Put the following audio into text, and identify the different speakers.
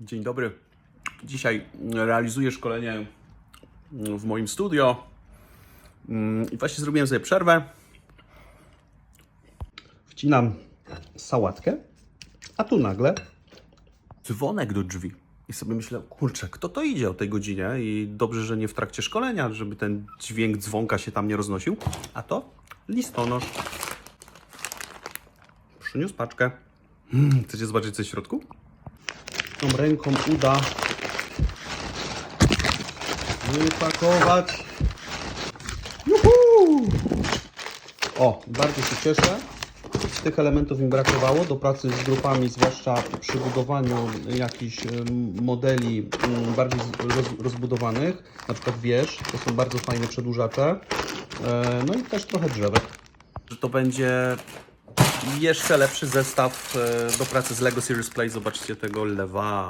Speaker 1: Dzień dobry. Dzisiaj realizuję szkolenie w moim studio Mm, i właśnie zrobiłem sobie przerwę. Wcinam sałatkę, a tu nagle dzwonek do drzwi. I sobie myślę, kurczę, kto to idzie o tej godzinie? I dobrze, że nie w trakcie szkolenia, żeby ten dźwięk dzwonka się tam nie roznosił. A to listonosz. Przyniósł paczkę. Hmm, chcecie zobaczyć coś w środku? Tą ręką uda wypakować. Juhu! O, bardzo się cieszę. Tych elementów mi brakowało do pracy z grupami, zwłaszcza przy budowaniu jakichś modeli em, bardziej rozbudowanych, na przykład wież, to są bardzo fajne przedłużacze. E, No i też trochę drzewek. To będzie jeszcze lepszy zestaw e, do pracy z LEGO Series Play. Zobaczcie tego lewa.